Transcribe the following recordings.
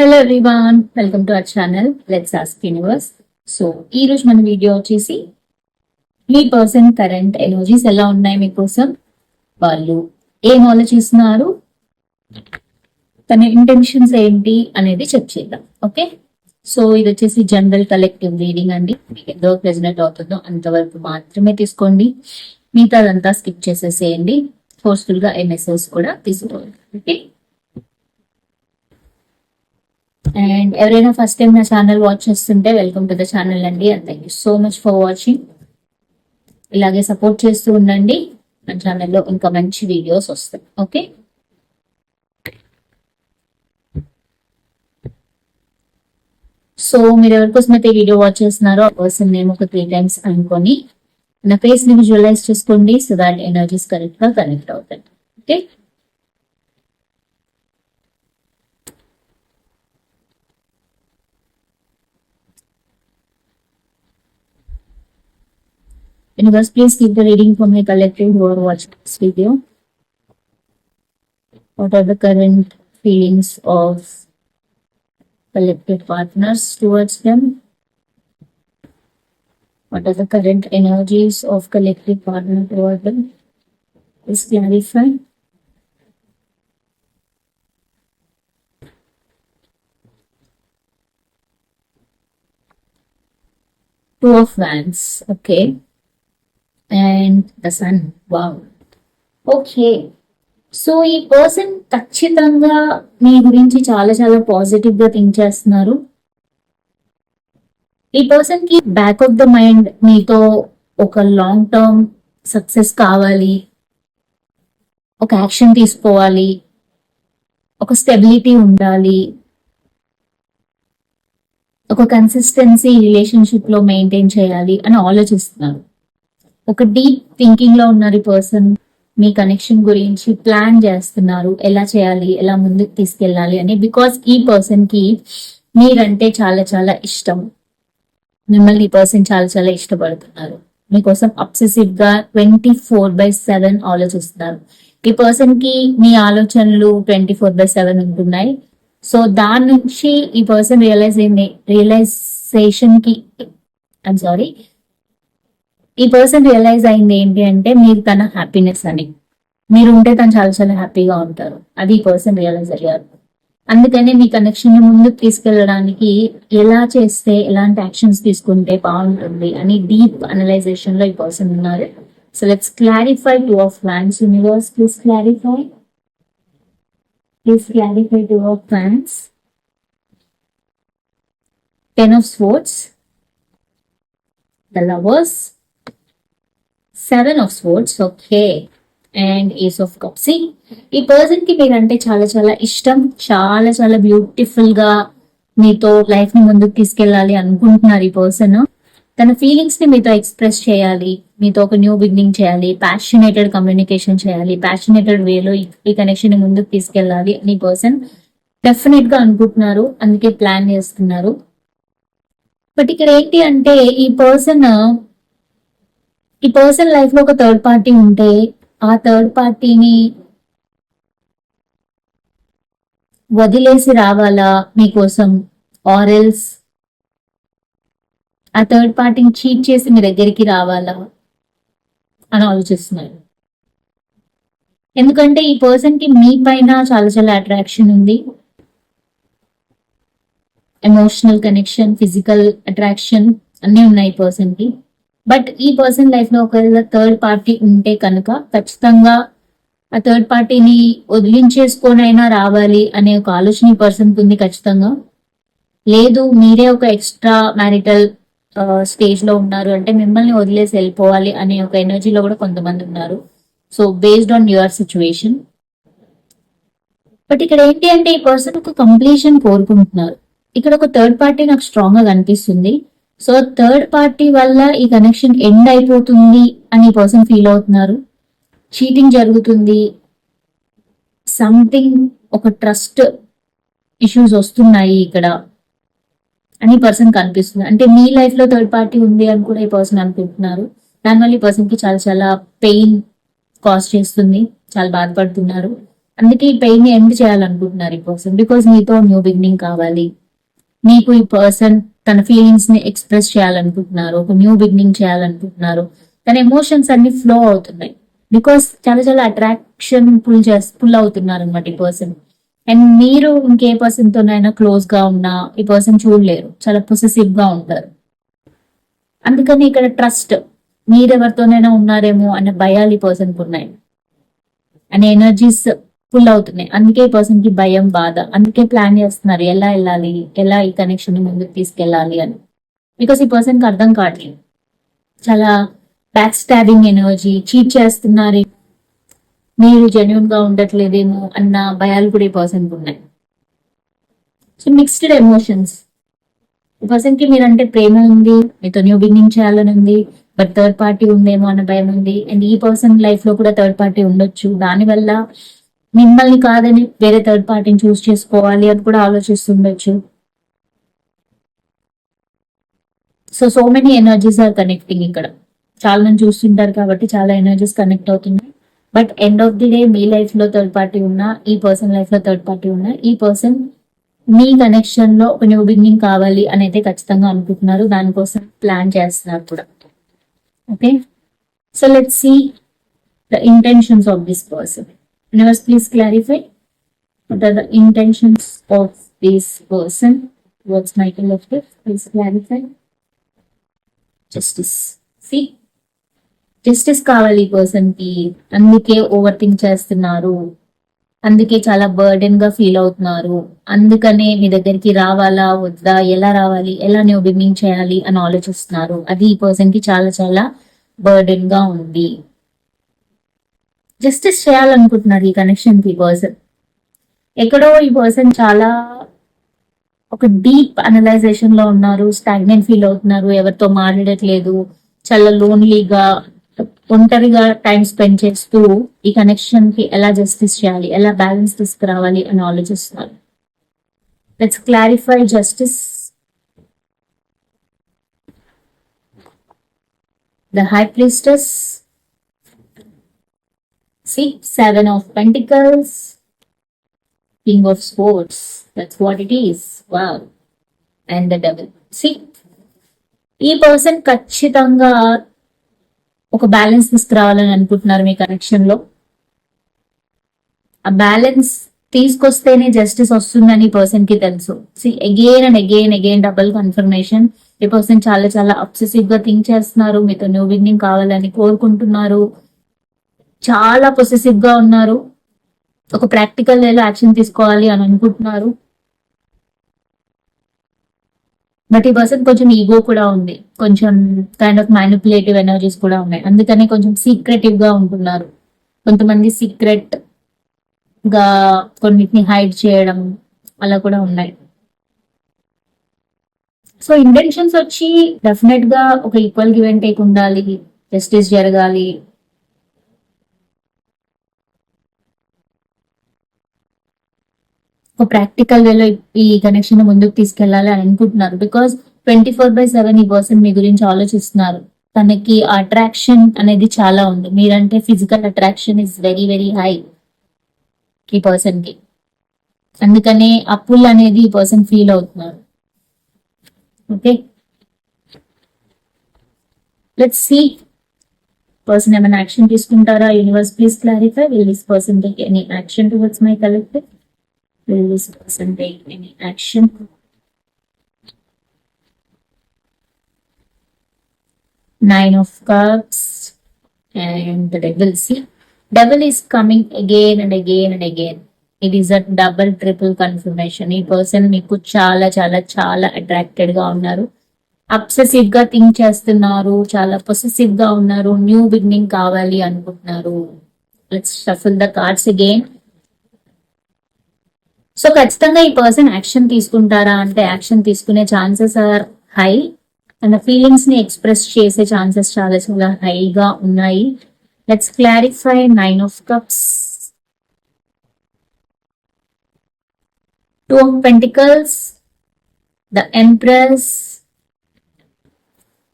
Hello everyone welcome to our channel let's ask universe so ఈ రోజు మన video వచ్చేసి మీ పర్సన్ కరెంట్ ఎనర్జీస్ ఎలా ఉన్నాయి మీకోసం వాళ్ళు ఏం ఆలోచిస్తున్నారు? తన ఇంటెన్షన్స్ ఏంటి అనేది చెక్ చేద్దాం ఓకే సో ఇది వచ్చేసి జనరల్ కలెక్టివ్ రీడింగ్ అండి. మీకు ఎంతో ప్రెసిడెంట్ అవుతుందో అంతవరకు మాత్రమే తీసుకోండి. మిగతాదంతా స్కిప్ చేసేసేయండి. ఫోర్స్ఫుల్గా ఎంఎస్ఎస్ కూడా తీసుకోండి ఓకే అండ్ ఎవరైనా ఫస్ట్ టైం నా ఛానల్ వాచ్ చేస్తుంటే వెల్కమ్ టు ద ఛానల్ అండి. And thank you so much for watching ఇలాగే సపోర్ట్ చేస్తూ ఉండండి. మన ఛానల్లో ఇంకా మంచి వీడియోస్ వస్తాయి. ఓకే సో మీరు ఎవరికోసం అయితే వీడియో వాచ్ చేస్తున్నారో ఆ పర్సన్ నేమ్ ఒక త్రీ టైమ్స్ అనుకొని నా ఫేస్ని విజువలైజ్ చేసుకోండి సో దాని ఎనర్జీస్ కరెక్ట్గా కనెక్ట్ అవుతాయి. Okay Universe, please keep the reading for my collective who are watching this video. What are the current feelings of collective partners towards them? What are the current energies of collective partner toward them? Please clarify. Two of Wands, okay. And the sun wow okay so ఈ person ఖచ్చితంగా మీ గురించి చాలా చాలా పాజిటివ్గా think చేస్తున్నారు. ఈ పర్సన్కి బ్యాక్ ఆఫ్ ద మైండ్ మీతో ఒక లాంగ్ టర్మ్ సక్సెస్ కావాలి. ఒక యాక్షన్ తీసుకోవాలి. ఒక స్టెబిలిటీ ఉండాలి. ఒక కన్సిస్టెన్సీ రిలేషన్షిప్లో మెయింటైన్ చేయాలి అని ఆలోచిస్తున్నారు. ఒక డీప్ థింకింగ్లో ఉన్నారు ఈ పర్సన్ మీ కనెక్షన్ గురించి ప్లాన్ చేస్తున్నారు. ఎలా చేయాలి? ఎలా ముందుకు తీసుకెళ్ళాలి? అని బికాస్ ఈ పర్సన్కి మీరంటే చాలా చాలా ఇష్టం. మిమ్మల్ని ఈ పర్సన్ చాలా చాలా ఇష్టపడుతున్నారు. మీకోసం అబ్సెసివ్గా ట్వంటీ ఫోర్ బై సెవెన్ ఆలోచిస్తున్నారు. ఈ పర్సన్కి మీ ఆలోచనలు ట్వంటీ ఫోర్ బై సెవెన్ ఉంటున్నాయి. సో దాని నుంచి ఈ పర్సన్ రియలైజ్ అయింది రియలైజేషన్కి ఐమ్ సారీ ఈ పర్సన్ రియలైజ్ అయింది ఏంటి అంటే మీరు తన హ్యాపీనెస్ అని. మీరు ఉంటే తను చాలా చాలా హ్యాపీగా ఉంటారు. అది ఈ పర్సన్ రియలైజ్ అయ్యారు. అందుకనే మీ కనెక్షన్ ముందుకు తీసుకెళ్ళడానికి ఎలా చేస్తే ఎలాంటి యాక్షన్స్ తీసుకుంటే బాగుంటుంది అని డీప్ అనలైజేషన్లో ఈ పర్సన్ ఉన్నారు. So let's clarify two of plans universe please clarify please clarify two of France ten of swords the lovers seven of swords okay and ace of cups see ఈ పర్సన్కి మీరంటే చాలా చాలా ఇష్టం. చాలా చాలా బ్యూటిఫుల్గా మీతో లైఫ్ని ముందుకు తీసుకెళ్ళాలి అనుకుంటున్నారు ఈ పర్సన్ తన ఫీలింగ్స్ని మీతో ఎక్స్ప్రెస్ చేయాలి. మీతో ఒక న్యూ బిగినింగ్ చేయాలి. ప్యాషనేటెడ్ కమ్యూనికేషన్ చేయాలి. ప్యాషనేటెడ్ వేలో ఈ కనెక్షన్ని ముందుకు తీసుకెళ్ళాలి అని పర్సన్ డెఫినెట్గా అనుకుంటున్నారు. అందుకే ప్లాన్ చేస్తున్నారు. బట్ ఇక్కడ ఏంటి అంటే ఈ పర్సన్ ఈ పర్సన్ లైఫ్లో ఒక థర్డ్ పార్టీ ఉంటే ఆ థర్డ్ పార్టీని వదిలేసి రావాలా మీకోసం? ఆరెల్స్ ఆ థర్డ్ పార్టీని చీట్ చేసి మీ దగ్గరికి రావాలా? అని ఆలోచిస్తున్నారు. ఎందుకంటే ఈ పర్సన్కి మీ పైన చాలా చాలా అట్రాక్షన్ ఉంది. ఎమోషనల్ కనెక్షన్ ఫిజికల్ అట్రాక్షన్ అన్నీ ఉన్నాయి ఈ పర్సన్కి. బట్ ఈ పర్సన్ లైఫ్లో ఒకవేళ థర్డ్ పార్టీ ఉంటే కనుక ఖచ్చితంగా ఆ థర్డ్ పార్టీని వదిలించేసుకొనైనా రావాలి అనే ఒక ఆలోచన ఈ పర్సన్ ఉంది ఖచ్చితంగా. లేదు మీరే ఒక ఎక్స్ట్రా మ్యారిటల్ స్టేజ్లో ఉన్నారు. అంటే మిమ్మల్ని వదిలేసి వెళ్ళిపోవాలి అనే ఒక ఎనర్జీలో కూడా కొంతమంది ఉన్నారు. So based on your situation but ఇక్కడ ఏంటి అంటే ఈ పర్సన్ ఒక కంప్లీషన్ కోరుకుంటున్నారు. ఇక్కడ ఒక థర్డ్ పార్టీ నాకు స్ట్రాంగ్గా కనిపిస్తుంది. సో థర్డ్ పార్టీ వల్ల ఈ కనెక్షన్ ఎండ్ అయిపోతుంది అని పర్సన్ ఫీల్ అవుతున్నారు. చీటింగ్ జరుగుతుంది. సంథింగ్ ఒక ట్రస్ట్ ఇష్యూస్ వస్తున్నాయి ఇక్కడ అని పర్సన్ కనిపిస్తుంది. అంటే మీ లైఫ్లో థర్డ్ పార్టీ ఉంది అని కూడా ఈ పర్సన్ అనుకుంటున్నారు. దానివల్ల ఈ పర్సన్కి చాలా చాలా పెయిన్ కాజ్ చేస్తుంది. చాలా బాధపడుతున్నారు. అందుకే ఈ పెయిన్ ఎండ్ చేయాలనుకుంటున్నారు ఈ పర్సన్ బికాస్ మీతో న్యూ బిగినింగ్ కావాలి. మీకు ఈ పర్సన్ తన ఫీలింగ్స్ని ఎక్స్ప్రెస్ చేయాలనుకుంటున్నారు ఒక న్యూ బిగినింగ్ చేయాలనుకుంటున్నారు. తన ఎమోషన్స్ అన్ని ఫ్లో అవుతున్నాయి. బికాస్ చాలా చాలా అట్రాక్షన్ పుల్ చేసి పుల్ అవుతున్నారు అనమాట ఈ పర్సన్ అండ్ మీరు ఇంకే పర్సన్ తోనైనా క్లోజ్గా ఉన్నా ఈ పర్సన్ చూడలేరు. చాలా పొసెసివ్గా ఉంటారు. అందుకని ఇక్కడ ట్రస్ట్ మీరెవరితోనైనా ఉన్నారేమో అనే భయాలు ఈ పర్సన్ ఉన్నాయి. అనే ఎనర్జీస్ ఫుల్ అవుతున్నాయి. అందుకే ఈ పర్సన్కి భయం బాధ. అందుకే ప్లాన్ చేస్తున్నారు. ఎలా వెళ్ళాలి? ఎలా ఈ కనెక్షన్ ముందుకు తీసుకెళ్ళాలి అని. బికాస్ ఈ పర్సన్కి అర్థం కావట్లేదు. చాలా బ్యాక్ స్టాబింగ్ ఎనర్జీ చీట్ చేస్తున్నారు. మీరు జెన్యున్గా ఉండట్లేదేమో అన్న భయాలు కూడా ఈ పర్సన్కి ఉన్నాయి. సో మిక్స్డ్ ఎమోషన్స్ ఈ పర్సన్కి మీరంటే ప్రేమ ఉంది మీతో న్యూ బిగినింగ్ చేయాలని ఉంది బట్ థర్డ్ పార్టీ ఉందేమో అన్న భయం ఉంది. అండ్ ఈ పర్సన్ లైఫ్లో కూడా థర్డ్ పార్టీ ఉండొచ్చు. దానివల్ల మిమ్మల్ని కాదని వేరే థర్డ్ పార్టీని చూస్ చేసుకోవాలి అని కూడా ఆలోచిస్తుండొచ్చు. So so many energies are connecting ఇక్కడ. చాలా మంది చూస్తుంటారు కాబట్టి చాలా ఎనర్జీస్ కనెక్ట్ అవుతున్నాయి. But end of the day మీ లైఫ్లో థర్డ్ పార్టీ ఉన్నా ఈ పర్సన్ లైఫ్లో థర్డ్ పార్టీ ఉన్నా ఈ పర్సన్ మీ కనెక్షన్లో ఒక న్యూ బిగినింగ్ కావాలి అని అయితే ఖచ్చితంగా అనుకుంటున్నారు. దానికోసం ప్లాన్ చేస్తున్నారు కూడా. Okay so let see the intentions of this person Universe, please clarify what are the intentions of this person. What's Michael of it? Please clarify. Justice. See? Justice కావాలి ఈ పర్సన్కి అందుకే ఓవర్ థింక్ చేస్తున్నారు అందుకే చాలా బర్డెన్గా feel అవుతున్నారు అందుకనే మీ దగ్గరికి రావాలా వద్దా ఎలా రావాలి ఎలా న్యూ బిగినింగ్ చేయాలి అని ఆలోచిస్తున్నారు అది ఈ పర్సన్కి చాలా చాలా బర్డెన్గా ఉంది జస్టిస్ చేయాలనుకుంటున్నారు ఈ కనెక్షన్కి పర్సన్ ఎక్కడో ఈ పర్సన్ చాలా ఒక డీప్ అనలైజేషన్లో ఉన్నారు స్టాగ్నెంట్ ఫీల్ అవుతున్నారు ఎవరితో మాట్లాడట్లేదు చాలా లోన్లీగా ఒంటరిగా టైం స్పెండ్ చేస్తూ ఈ కనెక్షన్కి ఎలా జస్టిస్ చేయాలి ఎలా బ్యాలెన్స్ తీసుకురావాలి అని ఆలోచిస్తున్నారు. Let's clarify justice the high priestess See, Seven of Pentacles, King of Swords. That's what it is. Wow. And the Devil. See, ఈ పర్సన్ ఖచ్చితంగా ఒక బ్యాలెన్స్ తీసుకురావాలని అనుకుంటున్నారు మీ కనెక్షన్లో ఆ బ్యాలెన్స్ తీసుకొస్తేనే జస్టిస్ వస్తుందని ఈ పర్సన్కి తెలుసు see again and again again double confirmation ఈ పర్సన్ చాలా చాలా అబ్సెసివ్గా థింక్ చేస్తున్నారు మీతో న్యూ బిగినింగ్ కావాలని కోరుకుంటున్నారు చాలా పొసెసివ్గా ఉన్నారు. ఒక ప్రాక్టికల్ వేలో యాక్షన్ తీసుకోవాలి అని అనుకుంటున్నారు. బట్ ఈ పర్సన్ కొంచెం ఈగో కూడా ఉంది. కొంచెం కైండ్ ఆఫ్ మ్యానిపులేటివ్ ఎనర్జీస్ కూడా ఉన్నాయి. అందుకనే కొంచెం సీక్రెటివ్గా ఉంటున్నారు. కొంతమంది సీక్రెట్గా కొన్నిటిని హైడ్ చేయడం అలా కూడా ఉన్నాయి. సో ఇంటెన్షన్స్ వచ్చి డెఫినెట్గా ఒక ఈక్వల్ గివ్ అండ్ టేక్ ఉండాలి. జస్టిస్ జరగాలి. ప్రాక్టికల్ వేలో ఈ కనెక్షన్ ముందుకు తీసుకెళ్ళాలి అని అనుకుంటున్నారు. Because twenty four by seven ఈ పర్సన్ మీ గురించి ఆలోచిస్తున్నారు. తనకి అట్రాక్షన్ అనేది చాలా ఉంది. మీరంటే physical attraction is very very high ఈ పర్సన్కి. అందుకనే అప్పుల్ అనేది ఈ పర్సన్ ఫీల్ అవుతున్నారు. ఓకే లెట్ సి పర్సన్ ఏమైనా యాక్షన్ తీసుకుంటారా? Universe please clarify will this person take any action towards my collective Will this person take any action? Nine of Cups and the Devil. See, Devil is coming again and again and again. It is a double triple confirmation ఈ person మీకు చాలా చాలా చాలా అట్రాక్టెడ్గా ఉన్నారు అప్సెసివ్గా think చేస్తున్నారు చాలా పొసెసివ్గా ఉన్నారు new beginning కావాలి అనుకుంటున్నారు let's the cards again so ఖచ్చితంగా ఈ పర్సన్ యాక్షన్ తీసుకుంటారా అంటే యాక్షన్ తీసుకునే ఛాన్సెస్ ఆర్ హై అండ్ ఫీలింగ్స్ని ఎక్స్ప్రెస్ చేసే ఛాన్సెస్ చాలా చాలా హైగా ఉన్నాయి. Let's clarify nine of cups two of pentacles the empress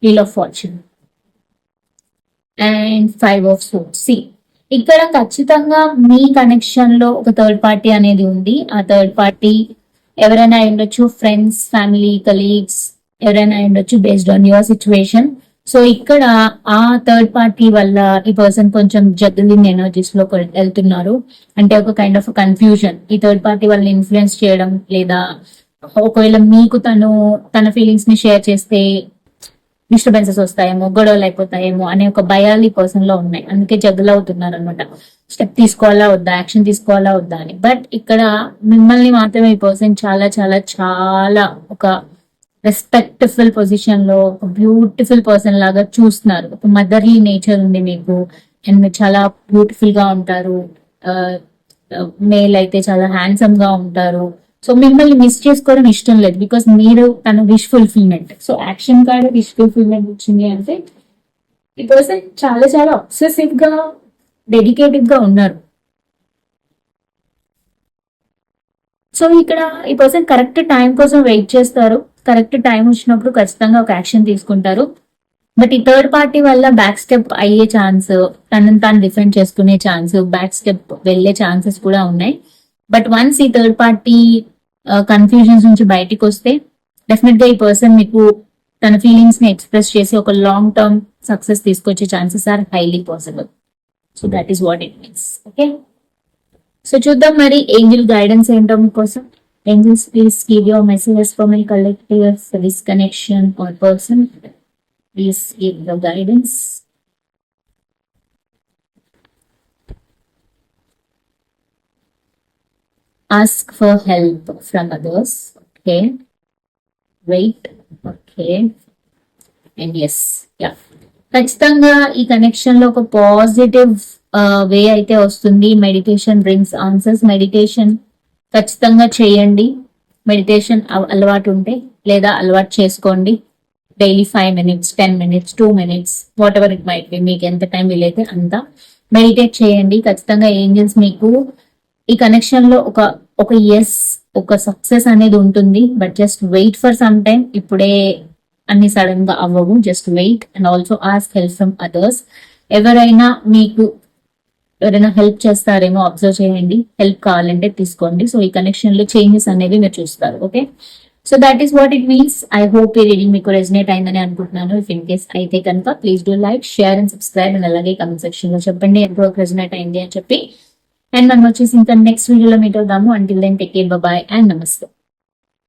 wheel of fortune and five of swords see ఇక్కడ ఖచ్చితంగా మీ కనెక్షన్లో ఒక థర్డ్ పార్టీ అనేది ఉంది. ఆ థర్డ్ పార్టీ ఎవరైనా అయి ఉండొచ్చు ఫ్రెండ్స్ ఫ్యామిలీ కలీగ్స్ ఎవరైనా అయి ఉండొచ్చు based on your situation so ఇక్కడ ఆ థర్డ్ పార్టీ వల్ల ఈ పర్సన్ కొంచెం జగ్లింగ్ ఎనర్జీస్లో వెళ్తున్నారు. అంటే ఒక కైండ్ ఆఫ్ కన్ఫ్యూజన్ ఈ థర్డ్ పార్టీ వాళ్ళని ఇన్ఫ్లుయెన్స్ చేయడం లేదా ఒకవేళ మీకు తను తన ఫీలింగ్స్ని షేర్ చేస్తే డిస్టర్బెన్సెస్ వస్తాయేమో గొడవలు అయిపోతాయేమో అనే ఒక భయాలు ఈ పర్సన్లో ఉన్నాయి. అందుకే జగ్గులు అవుతున్నారు అనమాట స్టెప్ తీసుకోవాలా వద్దా? యాక్షన్ తీసుకోవాలా వద్దా అని. బట్ ఇక్కడ మిమ్మల్ని మాత్రమే ఈ పర్సన్ చాలా చాలా చాలా ఒక రెస్పెక్ట్ఫుల్ పొజిషన్లో ఒక బ్యూటిఫుల్ పర్సన్ లాగా చూస్తున్నారు. ఒక మదర్లీ నేచర్ ఉంది మీకు. అండ్ మీరు చాలా బ్యూటిఫుల్గా ఉంటారు. Uh, uh, మేల్ అయితే చాలా హ్యాండ్సమ్గా ఉంటారు. సో మిమ్మల్ని మిస్ చేసుకోవడం ఇష్టం లేదు బికాస్ మీరు తన wish fulfilment so action card wish fulfilment వచ్చింది అంటే ఈ పర్సన్ చాలా చాలా అబ్సెసివ్గా డెడికేటెడ్గా ఉన్నారు. సో ఇక్కడ ఈ పర్సన్ కరెక్ట్ టైం కోసం వెయిట్ చేస్తారు. కరెక్ట్ టైం వచ్చినప్పుడు ఖచ్చితంగా ఒక యాక్షన్ తీసుకుంటారు. బట్ ఈ థర్డ్ పార్టీ వల్ల బ్యాక్ స్టెప్ అయ్యే ఛాన్స్ తనను తాను డిఫెండ్ చేసుకునే ఛాన్స్ బ్యాక్ స్టెప్ వెళ్ళే ఛాన్సెస్ కూడా ఉన్నాయి. బట్ వన్స్ ఈ థర్డ్ పార్టీ కన్ఫ్యూజన్స్ నుంచి బయటికి వస్తే డెఫినెట్గా ఈ పర్సన్ మీకు తన ఫీలింగ్స్ని ఎక్స్ప్రెస్ చేసి ఒక లాంగ్ టర్మ్ సక్సెస్ తీసుకొచ్చే chances are highly possible so that is what it means okay so చూద్దాం మరి ఏంజిల్ గైడెన్స్ ఏంటో మీకోసం. Angels please give your messages for my collective for this connection or person please give the guidance ask for help from others okay? Wait okay? And yes yeah. ఖచ్చితంగా ఈ కనెక్షన్లో ఒక positive way uh, అయితే వస్తుంది. Meditation brings answers meditation ఖచ్చితంగా చేయండి. Meditation అలవాటు ఉంటే లేదా అలవాటు చేసుకోండి. Daily five minutes ten minutes two minutes whatever it might be మీకు ఎంత టైం వీలైతే అంత. మెడిటేట్ చేయండి. ఖచ్చితంగా ఏంజల్స్ మీకు ఈ కనెక్షన్లో ఒక ఒక ఎస్ ఒక సక్సెస్ అనేది ఉంటుంది but just wait for some time ఇప్పుడే అన్ని సడన్గా అవ్వవు. Just wait and also ask help from others ఎవరైనా మీకు ఎవరైనా హెల్ప్ చేస్తారేమో అబ్జర్వ్ చేయండి. హెల్ప్ కావాలంటే తీసుకోండి. సో ఈ కనెక్షన్లో చేంజెస్ అనేవి మీరు చూస్తారు. Okay so that is what it means I hope ఈ రీడింగ్ మీకు రెజినేట్ అయిందని అనుకుంటున్నాను. ఇఫ్ ఇన్ కేస్ అయితే కనుక please do like share and subscribe and అలాగే కమెంట్ సెక్షన్లో చెప్పండి. ఎంతవరకు రెజినేట్ అయింది అని చెప్పి అండ్ మనం వచ్చేసి ఇంకా నెక్స్ట్ వీడియోలో మీట్ అవుదాము. Until then take care bye and నమస్తే.